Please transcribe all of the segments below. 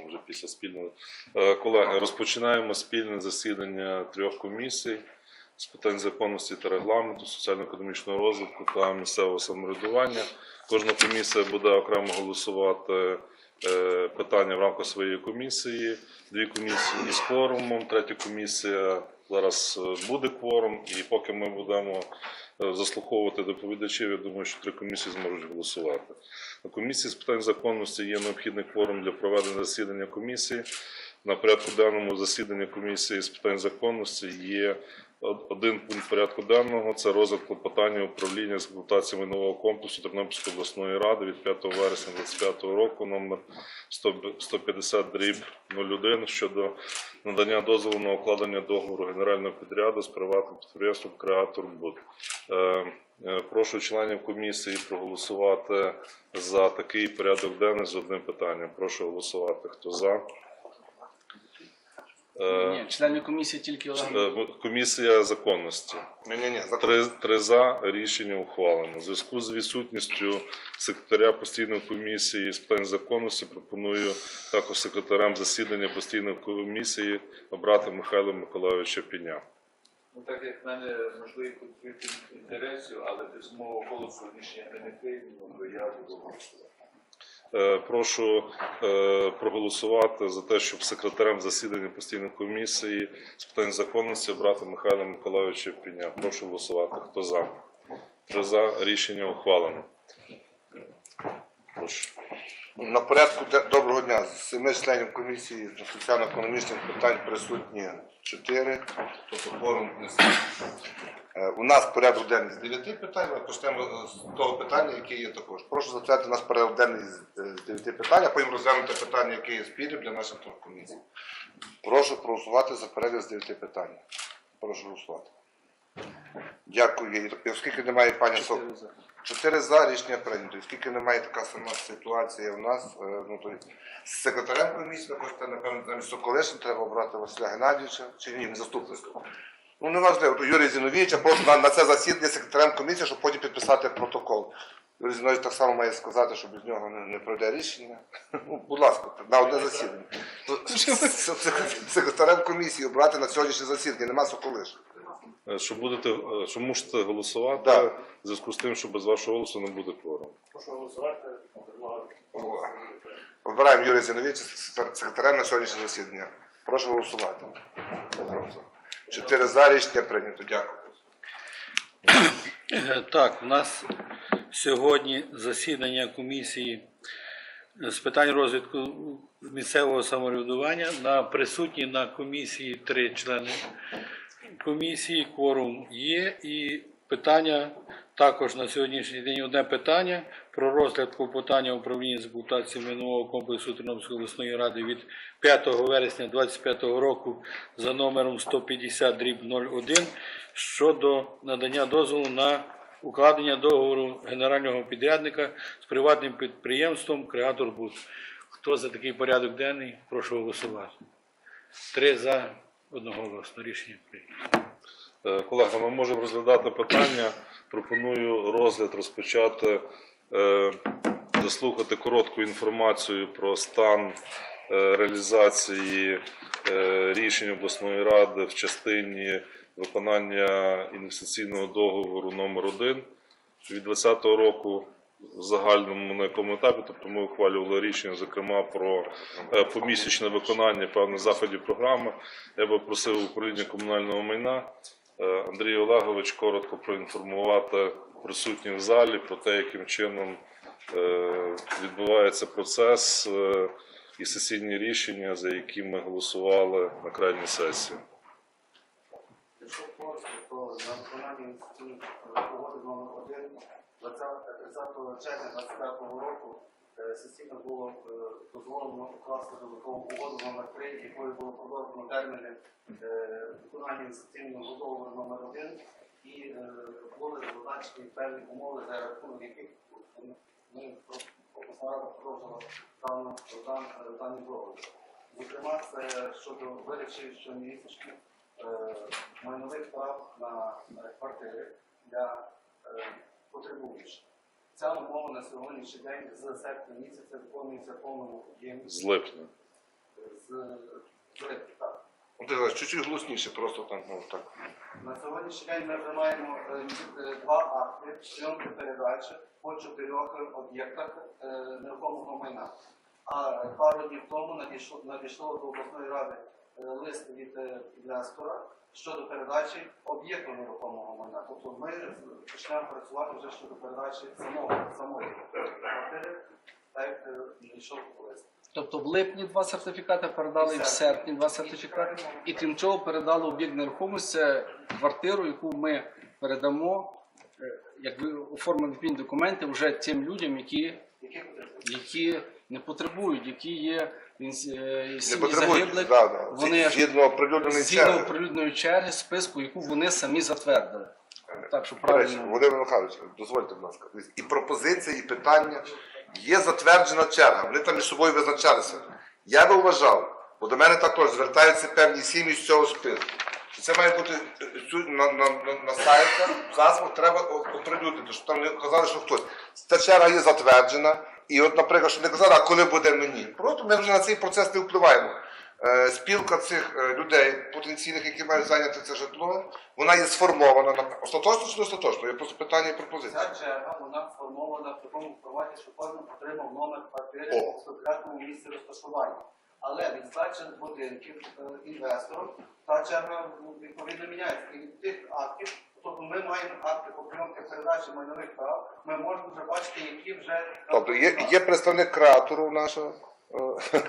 там вже після спільного. Е, Колеги, розпочинаємо спільне засідання трьох комісій з питань законності та регламенту, соціально-економічного розвитку та місцевого самоврядування. Кожна комісія буде окремо голосувати е, питання в рамках своєї комісії. Дві комісії із кворумом, третя комісія зараз е, буде кворум, і поки ми будемо е, заслуховувати доповідачів, я думаю, що три комісії зможуть голосувати. На комісії з питань законності є необхідний кворум для проведення засідання комісії. На порядку денному засідання комісії з питань законності є один пункт порядку денного. Це розгляд клопотання управління з експлуатації майнового комплексу Тернопільської обласної ради від 5 вересня 2025 року, номер 100 150 дріб 01 щодо надання дозволу на укладення договору генерального підряду з приватним підприємством Креатор Буд. Е, е, Прошу членів комісії проголосувати за такий порядок денний з одним питанням. Прошу голосувати. Хто за? Е, Ні, члени комісії тільки Олег. е, Комісія законності. Ні, ні, ні, Три, три за рішення ухвалено. У зв'язку з відсутністю секретаря постійної комісії з питань законності пропоную також секретарем засідання постійної комісії обрати Михайла Миколайовича Піня. Ну, так як в мене можливий конфлікт інтересів, але без мого голосу рішення не приймемо, то я буду голосувати. Е, Прошу е, проголосувати за те, щоб секретарем засідання постійної комісії з питань законності обрати Михайла Миколайовича Піня. Прошу голосувати. Хто за? Три за рішення ухвалено. Прошу. На порядку доброго дня. З семи членів комісії з соціально-економічних питань присутні чотири. Тобто присутній. Е, У нас порядок денний з дев'яти питань. Ми почнемо е, з того питання, яке є також. Прошу затвердити нас порядок денний з е, дев'яти питань, а потім розглянути питання, яке є спільним для наших комісій. Прошу проголосувати за перегляд з дев'яти питань. Прошу голосувати. Дякую. І Оскільки немає пані Сок. Чотири за. Рішення прийнято. Оскільки немає така сама ситуація в нас, е, ну то з секретарем комісії також та напевно замість Соколишин треба обрати Василя Геннадійовича чи ні, заступництво. Ну не важливо, то Юрій Зіновійович, просто на, на це засідання секретарем комісії, щоб потім підписати протокол. Юрій Зіновійович так само має сказати, що без нього не, не пройде рішення. Ну, будь ласка, на одне засідання. Секретарем комісії обрати на сьогоднішнє засідання, нема Соколишин. Е, Що будете, е, що мусите голосувати Да. в зв'язку з тим, що без вашого голосу не буде кворуму. Обираємо Юрія Зіновича секретарем на сьогоднішнє засідання. Прошу голосувати. Чотири за рішення прийнято. Дякую. Е, Так, у нас сьогодні засідання комісії з питань розвитку місцевого самоврядування. На присутні на комісії три члени комісії. Кворум є і питання також на сьогоднішній день одне питання про розгляд клопотання управління з експлуатації майнового комплексу Тернопільської обласної ради від 5 вересня 2025 року за номером 150 дріб 01 щодо надання дозволу на укладення договору генерального підрядника з приватним підприємством Креатор Буд. Хто за такий порядок денний? Прошу голосувати. Три за одноголосно рішення прийнято. Е, Колеги, ми можемо розглядати питання. Пропоную розгляд розпочати, е, заслухати коротку інформацію про стан е, реалізації рішень обласної ради в частині виконання інвестиційного договору номер 1 від 2020 року загальному на якому етапі, тобто ми ухвалювали рішення, зокрема про е, помісячне виконання певних заходів програми. Я би просив управління комунального майна е, Андрій Олегович коротко проінформувати присутніх в залі про те, яким чином е, відбувається процес і сесійні рішення, за які ми голосували на крайній сесії. Якщо коротко, то на виконанні інвестиційної угоди номер 1 20 30 червня 2025 року сесійно було е, дозволено укласти додаткову угоду номер 3 якою було продовжено терміни е, виконання інвестиційного договору номер 1 і е, були зазначені певні умови, за рахунок яких ми продовжила дану даний договір. Зокрема, це щодо вирішив щомісячних майнових прав на квартири для потребуючих. Ця умова на сьогоднішній день з серпня місяця виконується в повному об'ємі. З липня. з Турецьки, так. Ну, Ти знаєш, чуть-чуть голосніше, просто там, ну так. На сьогоднішній день ми вже маємо е, е, два акти зйомки передачі по чотирьох об'єктах е, нерухомого майна. А пару днів тому надійшло, надійшло до обласної ради лист від інвестора щодо передачі об'єкту нерухомого майна. Тобто ми почнемо працювати вже щодо передачі самого самої квартири, так як е, надійшов лист. Тобто в липні два сертифікати передали і в серпні два сертифікати. І крім цього передали об'єкт нерухомості, це квартиру, яку ми передамо, е, як ви оформимо відповідні документи вже тим людям, які, Які не потребують, які є він, сім'ї загиблих, да, да. вони згідно оприлюдненої черги. оприлюдненої черги списку, яку вони самі затвердили. Так що речі, правильно. Володимир Михайлович, дозвольте, будь ласка. І пропозиції, і питання. Є затверджена черга, вони там між собою визначалися. Я би вважав, бо до мене також звертаються певні сім'ї з цього списку. що Це має бути е, на, на, на, на сайтах, засобах треба оприлюднити, щоб там не казали, що хтось. Ця черга є затверджена, і от, наприклад, щоб не казали, а коли буде мені. Просто ми вже на цей процес не впливаємо. Е, Спілка цих е, людей, потенційних, які мають зайняти це житло, вона є сформована на остаточно чи не остаточно? Є просто питання і пропозиція. Ця черга вона сформована в такому форматі, що кожен отримав номер квартири в конкретному місці розташування. Але від будинків е, інвестором та черга відповідно міняється. І від тих актів, тобто ми маємо акти по передачі майнових прав, ми можемо вже бачити, які вже Тобто є, є представник креатору нашого. е,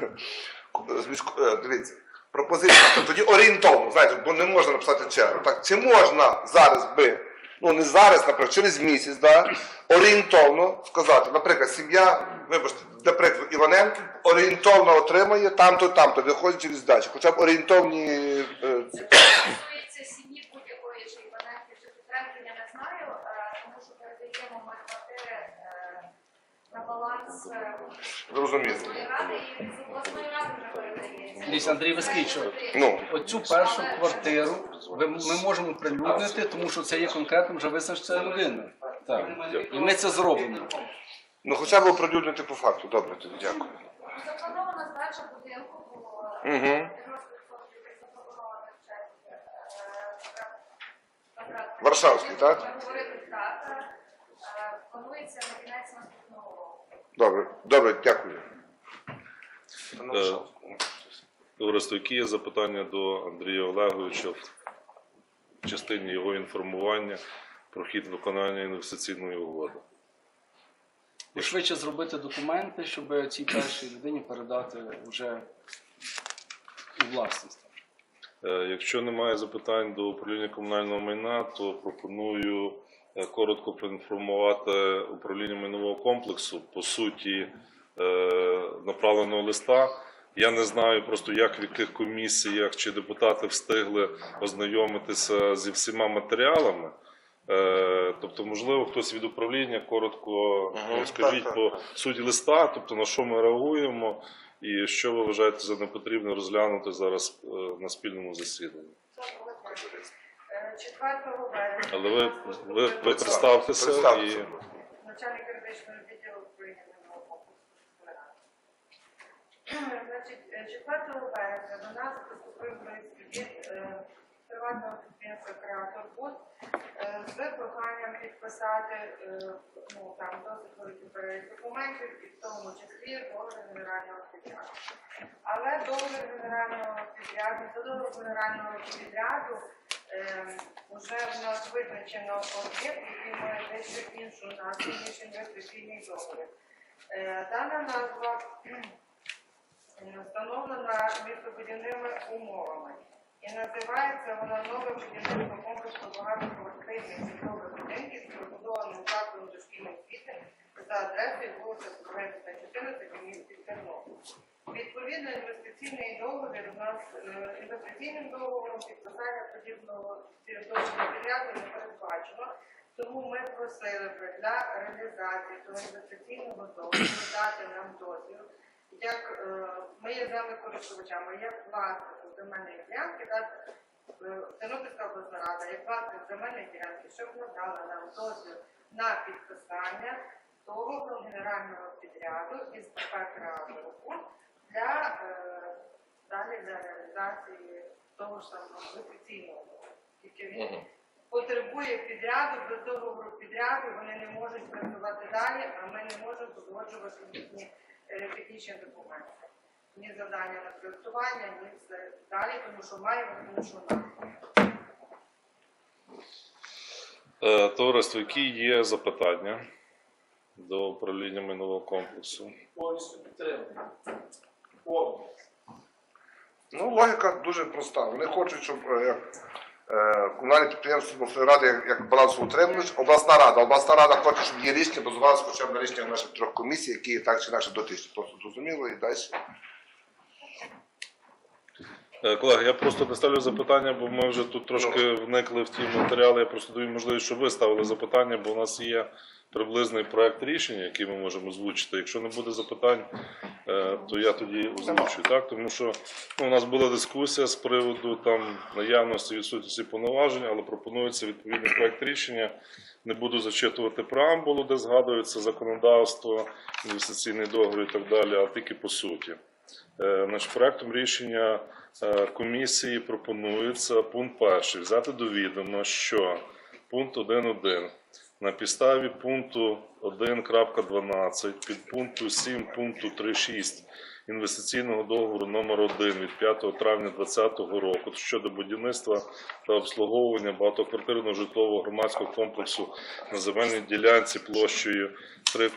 е, Дивіться, пропозиція. Тоді орієнтовно, знаєте, бо не можна написати чергу. Так, чи можна зараз би, ну не зараз, наприклад, через місяць, да, орієнтовно сказати, наприклад, сім'я, вибачте, наприклад, Іваненко орієнтовно отримає там-то, там-то, виходячи від здачі. Хоча б орієнтовні. е, ці- Стосується сім'ї будь-якої чи Іваненки чи Петренки, я не знаю, е, тому що передаємо ми квартири е, на баланс е, Зрозуміло. ради і з обласної ради вже передається. Дивіться, Андрій Вискічов. Ну, Оцю першу квартиру ви- ми можемо прилюднити, тому що це є конкретно вже визначена людина. Так. І ми це зробимо. ну хоча б оприлюднити по факту. Добре, тоді дякую. Запланована здача будинку було Мгм. 90% запропонованих чек. Варшавський, так? Говорили так. е, Планується на кінець наступного року. Добре, добре, дякую. Е, Товариство, які є запитання до Андрія Олеговича в частині його інформування про хід виконання інвестиційної угоди? Швидше зробити документи, щоб цій першій людині передати вже у власність. Е, Якщо немає запитань до управління комунального майна, то пропоную коротко проінформувати управління майнового комплексу по суті е, направленого листа. Я не знаю просто, як в яких комісіях чи депутати встигли ознайомитися зі всіма матеріалами. Е, Тобто, можливо, хтось від управління коротко Мгм, е, скажіть по суті листа, тобто на що ми реагуємо, і що ви вважаєте за непотрібне розглянути зараз е, на спільному засіданні. Е, 4 вересня. Але ви, ви, ви представтеся представтеся. і начальник юридичного відділу управління минулого. Значить, е, 4 вересня до нас поступив лист від е, приватного підприємства Креатор Буд е, з проханням підписати е, ну, там досить великий перелік документів, і в тому числі договір генерального підряду. Але договір генерального підряду, до договору генерального підряду вже в нас визначено об'єкт, який має дещо іншу назву, ніж інвестиційний договір. Е, Дана назва встановлена містобудівними умовами. І називається вона нове будівництво комплексу багатоквартирних житлових будинків з побудованим закладом дошкільної освіти за адресою вулиця Кубинська, 14 в місті Тернопіль. Відповідно, інвестиційний договір у нас е, інвестиційним договором підписання подібного підряду не передбачено. Тому ми просили би для реалізації цього інвестиційного договору дати нам дозвіл, як е, ми є землекористувачами, як власник земельної ділянки, е, Тернопільська обласна рада, як власник земельної ділянки, щоб надала нам дозвіл на підписання договору генерального підряду із ПП «Креатору» для е, реалізації того ж самого інвестиційного. Тільки він потребує підряду, без договору підряду, вони не можуть працювати далі, а ми не можемо погоджувати їхні е, технічні документи. Ні завдання на проєктування, ні все далі, тому що маємо іншу назву. Е, Товариство, які є запитання до управління майнового комплексу? Повністю підтримую. Повністю. Ну, логіка дуже проста. Вони хочуть, щоб е, е, комунальне підприємство обласної ради, як, як балансоутримувач, обласна рада. Обласна рада хоче, щоб її рішення базувалися хоча б на рішеннях наших трьох комісій, які так чи інакше дотичні. Просто зрозуміло і далі. Е, Колеги, я просто не ставлю запитання, бо ми вже тут трошки вникли в ті матеріали. Я просто даю можливість, щоб ви ставили запитання, бо у нас є приблизний проект рішення, який ми можемо озвучити. Якщо не буде запитань, е, то я тоді озвучую. Так? Тому що ну, у нас була дискусія з приводу там наявності відсутності повноважень, але пропонується відповідний проект рішення. Не буду зачитувати преамбулу, де згадується законодавство, інвестиційний договір і так далі, а тільки по суті. Е, Значить, проектом рішення комісії пропонується пункт перший. Взяти до відома, що пункт 1.1 на підставі пункту 1.12 під пункту 7 пункту 3.6 інвестиційного договору номер 1 від 5 травня 2020 року щодо будівництва та обслуговування багатоквартирного житлового громадського комплексу на земельній ділянці площею 3,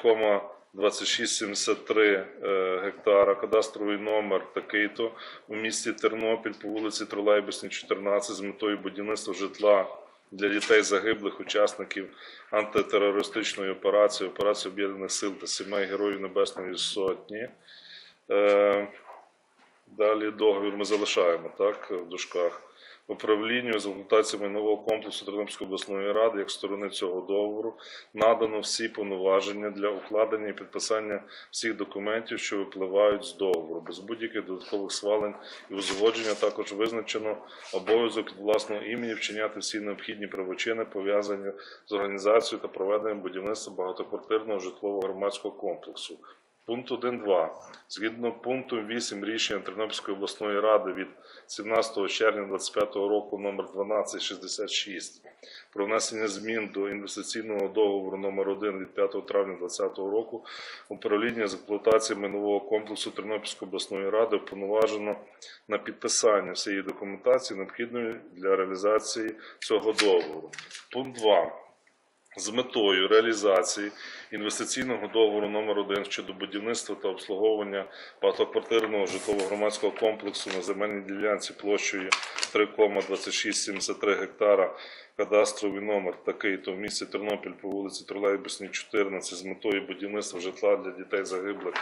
2673 е, гектара, кадастровий номер такий-то у місті Тернопіль по вулиці Тролейбусній, 14 з метою будівництва житла для дітей загиблих учасників антитерористичної операції, операції Об'єднаних сил та сімей Героїв Небесної Сотні. Е, Далі договір ми залишаємо так, в дужках. Управлінню з експлуатації майнового комплексу Тернопільської обласної ради як сторони цього договору надано всі повноваження для укладення і підписання всіх документів, що випливають з договору, без будь-яких додаткових свалень і узгодження також визначено обов'язок від власного імені вчиняти всі необхідні правочини, пов'язані з організацією та проведенням будівництва багатоквартирного житлового громадського комплексу. Пункт 1.2. Згідно пункту 8 рішення Тернопільської обласної ради від 17 червня 2025 року номер 1266 про внесення змін до інвестиційного договору номер 1 від 5 травня 2020 року управління з експлуатації майнового комплексу Тернопільської обласної ради уповноважено на підписання всієї документації, необхідної для реалізації цього договору. Пункт 2 з метою реалізації інвестиційного договору номер 1 щодо будівництва та обслуговування багатоквартирного житлово-громадського комплексу на земельній ділянці площею 3,2673 гектара, кадастровий номер такий, то в місті Тернопіль по вулиці Тролейбусній, 14 з метою будівництва житла для дітей загиблих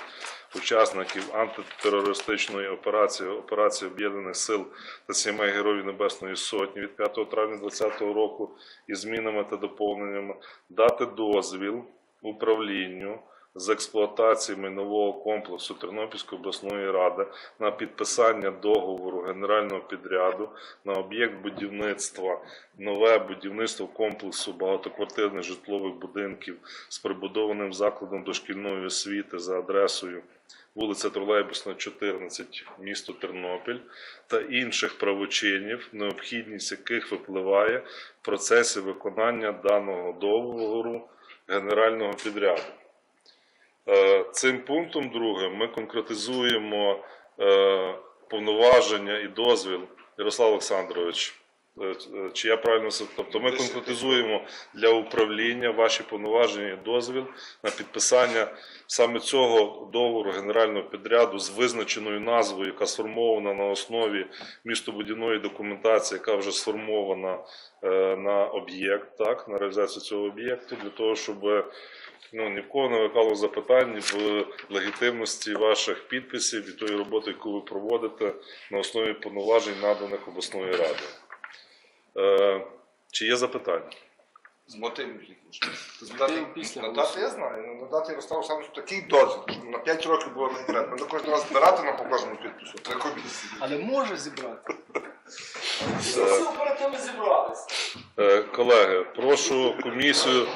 учасників антитерористичної операції, операції Об'єднаних сил та сімей Героїв Небесної Сотні від 5 травня 2020 року із змінами та доповненнями дати дозвіл управлінню з експлуатації майнового комплексу Тернопільської обласної ради на підписання договору генерального підряду на об'єкт будівництва, нове будівництво комплексу багатоквартирних житлових будинків з прибудованим закладом дошкільної освіти за адресою вулиця Тролейбусна, 14, місто Тернопіль та інших правочинів, необхідність яких випливає в процесі виконання даного договору генерального підряду. Е, Цим пунктом другим ми конкретизуємо е, повноваження і дозвіл Ярослав Олександрович. Е, е, Чи я правильно тобто ми конкретизуємо для управління ваші повноваження і дозвіл на підписання саме цього договору генерального підряду з визначеною назвою, яка сформована на основі містобудівної документації, яка вже сформована е, на об'єкт, так, на реалізацію цього об'єкту, для того, щоб ну, ні в кого не виникало запитань в легітимності ваших підписів і тої роботи, яку ви проводите на основі повноважень, наданих обласною радою. Е, чи є запитання? З мотивів після Надати, я знаю. ну, Надати Ярославу Олександровичу такий дозвіл, щоб на 5 років було наперед. Ми кожен раз збирати нам по кожному підпису. Три комісії. Але може зібрати. Всі оперативно зібралися. Е, колеги, прошу комісію,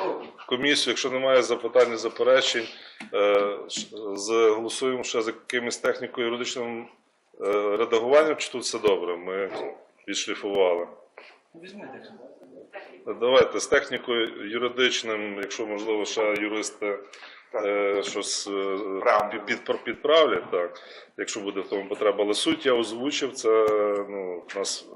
комісію, якщо немає запитань і заперечень, е, з- голосуємо ще з якимось техніко-юридичним Е, Редагуванням чи тут все добре? Ми відшліфували. Візьмете. Давайте з технікою юридичним, якщо можливо, ще юристи е, щось е, під, під, підправлять, так. Якщо буде в тому потреба. Але суть я озвучив, це ну, у нас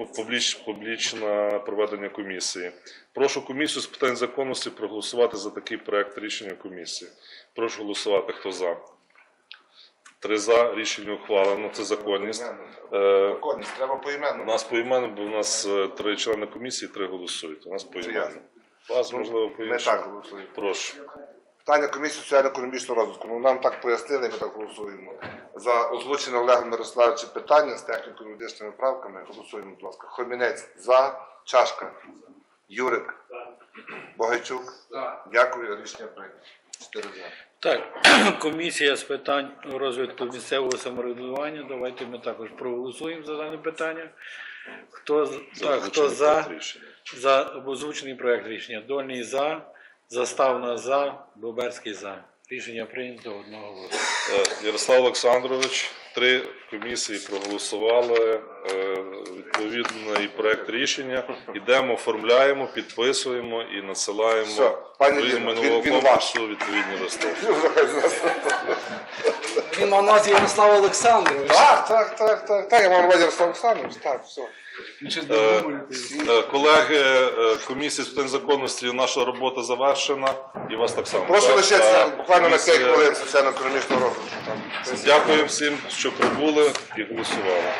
е, публіч, публічне проведення комісії. Прошу комісію з питань законності проголосувати за такий проект рішення комісії. Прошу голосувати, хто за. Три за рішення ухвалено. Це законність. Е, Законність, треба поіменно. у нас по імену, бо у нас е, три члени комісії, три голосують. У нас по Це імену. ясно. Вас, можливо, по Ми так голосуємо. Прошу. Питання комісії соціально-економічного розвитку. Ну, нам так пояснили, ми так голосуємо. За озвучене Олегом Мирославовичем питання з техніко-юридичними правками голосуємо, будь ласка. Хомінець за, Чашка, Юрик, Богайчук. Дякую, рішення прийнято. Чотири за. Так, комісія з питань розвитку місцевого самоврядування. Давайте ми також проголосуємо за дане питання. Хто, так, хто за, за озвучений проект рішення? Дольний за, Заставна за, Боберський за. Рішення прийнято одного голосу. Е, Ярослав Олександрович, три комісії проголосували е, відповідний проект рішення. Ідемо, оформляємо, підписуємо і надсилаємо пані конкурсу відповідні листи. Він на нас Ярослав Олександрович. Так, так, так, так. Так, я мав Ярослав Олександрович, так, все. Додумує. Е, Колеги е, комісії з питань законності, наша робота завершена. І вас так само. Прошу лишитися е, буквально на 5 комісія- хвилин соціально-економічного розвитку. Дякую всім, що прибули і голосували.